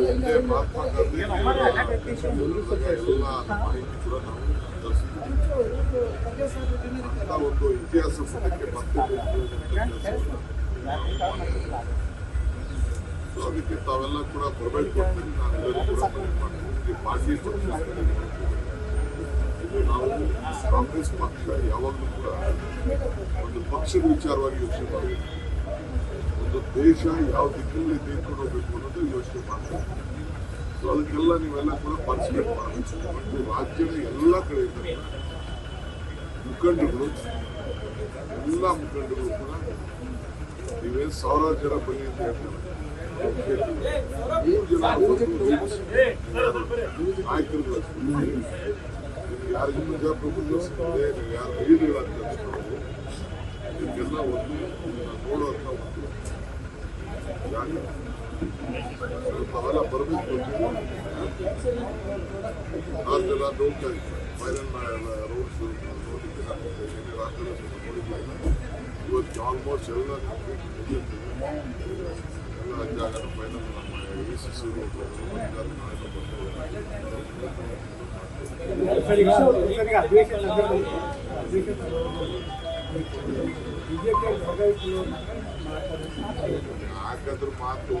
ಹಿಂದೆ ಮಹಾತ್ಮ ಗಾಂಧಿ ಮಾಹಿತಿ ಕೂಡ ನಾವು ಇತಿಹಾಸ ಪುಟಕ್ಕೆ ಸೊ ಅದಕ್ಕೆ ತಾವೆಲ್ಲ ಕೂಡ ಬರಬೇಕು ಅಂತ ನಾನು ಎಲ್ಲರಿಗೂ ಕೂಡ ಮನವಿ ಮಾಡ್ತೀನಿ ಈ ಪಾರ್ಟಿ ಇದು ನಾವು ಕಾಂಗ್ರೆಸ್ ಪಕ್ಷ ಯಾವಾಗಲೂ ಕೂಡ ಒಂದು ಪಕ್ಷದ ವಿಚಾರವಾಗಿ ಯೋಚನೆ ಮಾಡಬೇಕು ಒಂದು ದೇಶ ಯಾವ ದಿಕ್ಕಲ್ಲಿ ತೆಗೆದುಕೊಂಡು ಹೋಗ್ಬೇಕು ಅನ್ನೋದು ಯೋಚನೆ ಸೊ ಅದಕ್ಕೆಲ್ಲ ನೀವೆಲ್ಲ ಕೂಡ ಪಾರ್ಟಿಸಿಪೇಟ್ ಮಾಡಬೇಕು. ರಾಜ್ಯದ ಎಲ್ಲ ಕಡೆ ಮುಖಂಡರು, ಎಲ್ಲ ಮುಖಂಡರು ಕೂಡ ನೀವೇ ಸಾವಿರಾರು ಜನ ಬನ್ನಿ ಅಂತ ಹೇಳ್ತಾರೆ. ಮೂರು ಪ್ರಜಾಪ್ರಭುತ್ವ ಸಿಕ್ಕಿದೆ ನೀವು ಯಾರು ಐದುಗಳಾಗ್ತದೆ ಇದಕ್ಕೆಲ್ಲ ಒಂದು ಒಂದು ಜಾಗ ಸ್ವಲ್ಪ ಅವೆಲ್ಲ ಬರಬೇಕು ಆರು ಜನ ನೋಡ್ತಾ ಇದ್ದೆ ಫೈನಲ್ ರೋಡ್ಸ್ ನೋಡಿದ್ದೆ ನಾನು ನಿನ್ನೆ ರಾತ್ರಿ ಸ್ವಲ್ಪ ನೋಡಿದ್ದೆ ಇವತ್ತು ಆಲ್ಮೋಸ್ಟ್ ಎಲ್ಲ ಕಂಪ್ಲೀಟ್ ಮುಗಿಯುತ್ತದೆ ಎಲ್ಲ ಜಾಗ ಫೈನಲ್ ನಮ್ಮ ಎ ಸಿ ಸಿ ರೋಡ್ ನಾಳೆ ಬರ್ತಾರೆ ಸರ್ ಈಗ ಸರ್ ಈಗ ಅಧಿವೇಶನ ಸಂದರ್ಭದಲ್ಲಿ ಅಧಿವೇಶನ ಸಂದರ್ಭದಲ್ಲಿ ಬಿಜೆಪಿ ಭಾಗವಹಿಸಲು ಯಾಕಂದ್ರೆ ಮಾತು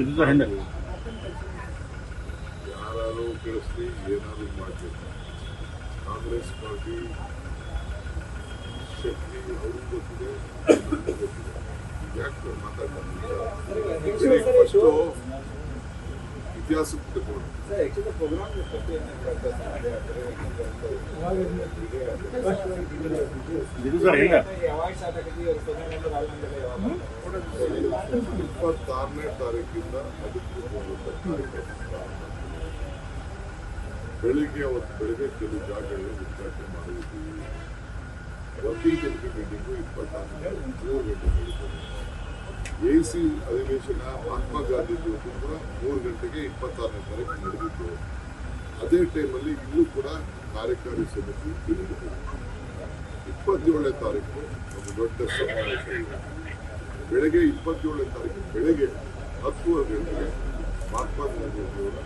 ಇದು ಸರ್ ಹೆಂಡೆ. ಯಾರು ಕೇಳಿಸ್ಲಿ ಏನಾದ್ರು ಮಾಡಬೇಕು ಕಾಂಗ್ರೆಸ್ ಪಾರ್ಟಿ ಶಕ್ತಿ ಅವ್ರಿಗೆ ಗೊತ್ತಿದೆ ನಮ್ಗೂ ಗೊತ್ತಿದೆ ಯಾಕೆ ಮಾತಾಡ್ತಾರೆ ಫಸ್ಟು ಇತಿಹಾಸ ಪುಸ್ತಕಗಳು ಇದು ಸರ್ ಹೆಂಗ ಇಪ್ಪತ್ತಾರನೇ ತಾರೀಕಿಂದ ಅದಕ್ಕೆ ಕಾರ್ಯಕ್ರಮ ಬೆಳಿಗ್ಗೆ ಅವತ್ತು ಬೆಳಿಗ್ಗೆ ಕೆಲವು ಜಾಗಗಳಲ್ಲಿ ಉದ್ಘಾಟನೆ ಮಾಡಿದ್ದೀವಿ ವರ್ಕಿಂಗ್ ಕಮಿಟಿ ಮೀಟಿಂಗು ಇಪ್ಪತ್ತಾರನೇ ಮೂರು ಗಂಟೆ ನಡೀತದೆ ಎ ಸಿ ಅಧಿವೇಶನ ಮಹಾತ್ಮ ಗಾಂಧಿ ಕೂಡ ಮೂರು ಗಂಟೆಗೆ ಇಪ್ಪತ್ತಾರನೇ ತಾರೀಕು ನಡೆದಿತ್ತು. ಅದೇ ಟೈಮಲ್ಲಿ ಇಲ್ಲೂ ಕೂಡ ಕಾರ್ಯಕಾರಿ ಸಮಿತಿ ತಿಳಿದಿದೆ ಇಪ್ಪತ್ತೇಳನೇ ತಾರೀಕು ಒಂದು ದೊಡ್ಡ ಸಮಾವೇಶ ಇದೆ. ಬೆಳಗ್ಗೆ ಇಪ್ಪತ್ತೇಳನೇ ತಾರೀಕು ಬೆಳಗ್ಗೆ ಹತ್ತುವರೆ ಗಂಟೆಗೆ ಮಹಾತ್ಮ ಗಾಂಧೀಜಿಯವರ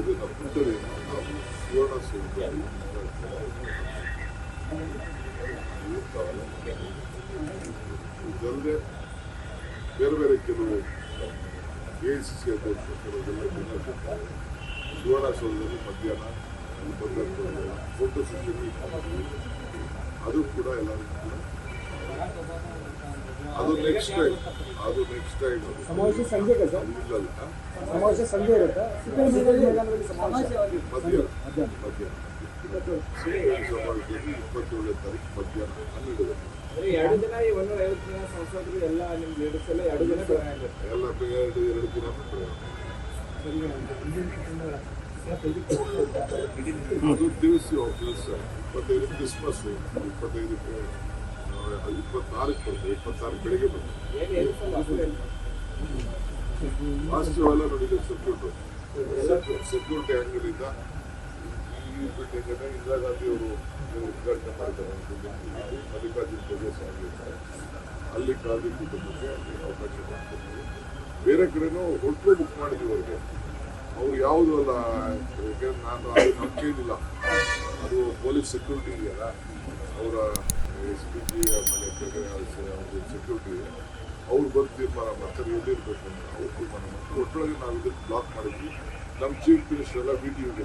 ಇದನ್ನ ಪುತ್ಥಳಿಯನ್ನು ನಾವು ಸುವರ್ಣ ಸೌಧದಲ್ಲಿ ಇದಲ್ಲದೆ ಬೇರೆ ಬೇರೆ ಕೆಲವು ಎ ಸಿ ಸಿ ಅಧ್ಯಕ್ಷರು ಮಧ್ಯಾಹ್ನ ಅಲ್ಲಿ ಫೋಟೋ ಸೆಷನ್ ಅದು ಕೂಡ ಎಲ್ಲರಿಗೂ ಕೂಡ ಅದು ನೆಕ್ಸ್ಟ್ ಟೈಮ್ ಅದು ನೆಕ್ಸ್ಟ್ ಟೈಮ್ ಸಮಾವೇಶ ಸಂಜೆ ಸರ್ ಇಲ್ಲಲ್ಲ ಸಮಾವೇಶ ಸಂಜೆ ಇರುತ್ತೆ? ಮಧ್ಯಾಹ್ನ. ಮಧ್ಯಾಹ್ನ. ಇಪ್ಪತ್ತೇಳನೇ ತಾರೀಕು ಮಧ್ಯಾಹ್ನ. ಹನ್ನೆರಡು ಗಂಟೆ ಎರಡು ದಿನ ಈ ಒಂದೂರ ಐವತ್ತು ದಿನ ಸಂಸದರು ಎಲ್ಲ ನಿಮ್ಗೆ ಲೀಡರ್ಸ್ ಎಲ್ಲ ಎರಡು ದಿನ ಎಲ್ಲ ಎರಡು ಎರಡು ದಿನ ಅದು ದಿವಸ ದಿವಸ. ಇಪ್ಪತ್ತೈದು ಕ್ರಿಸ್ಮಸ್ ಇಪ್ಪತ್ತೈದಕ್ಕೆ ಆ, ಇಪ್ಪತ್ತಾರಕ್ಕೆ ಬರ್ತದೆ ಇಪ್ಪತ್ತಾರು ಬೆಳಿಗ್ಗೆ ವಾಸ್ತವ ವಾಸ್ತವ ಎಲ್ಲ ನೋಡಿದೆ ಸೆಕ್ಯೂರಿಟಿ ಸೆಕ್ಯೂರಿಟಿ ಆ್ಯಂಗಲಿಂದ ಈ ಬಿಲ್ಡಿಂಗ್ ಅನ್ನ ಇಂದಿರಾ ಗಾಂಧಿ ಅವರು ಉದ್ಘಾಟನೆ ಮಾಡಿದ್ದಾರೆ ಮಲ್ಲಿಕಾರ್ಜುನ್ ಖರ್ಗೆ ಅಲ್ಲಿ ಗಾಂಧಿ ಕುಟುಂಬಕ್ಕೆ ಅವಕಾಶ ಮಾಡ್ಕೊಡ್ತೀವಿ ಬೇರೆ ಕಡೆನೂ ಹೋಟ್ಲು ಬುಕ್ ಮಾಡಿದ್ವಿ ಅವ್ರಿಗೆ. ಅವ್ರು ಯಾವುದು ಅಲ್ಲ ನಾನು ಅದು ನಂಬಿಕೆ ಅದು ಪೊಲೀಸ್ ಸೆಕ್ಯೂರಿಟಿ ಇದೆಯಲ್ಲ. ಅವರ ಎಸ್ ಪಿ ಜಿ ಅವ್ರದ್ದು ಸೆಕ್ಯೂರಿಟಿ ಇದೆ ಅವ್ರು ಬಂದು ತೀರ್ಮಾನ ಮಾಡ್ತಾರೆ ಎಲ್ಲಿರ್ಬೇಕು ಅಂತ ಅವ್ರು ನಾವು ಇದನ್ನು ಬ್ಲಾಕ್ ಮಾಡಿದ್ವಿ. ನಮ್ಮ ಚೀಫ್ ಮಿನಿಸ್ಟರ್ ಎಲ್ಲ ಬಿ ಟಿ ಯುಗೆ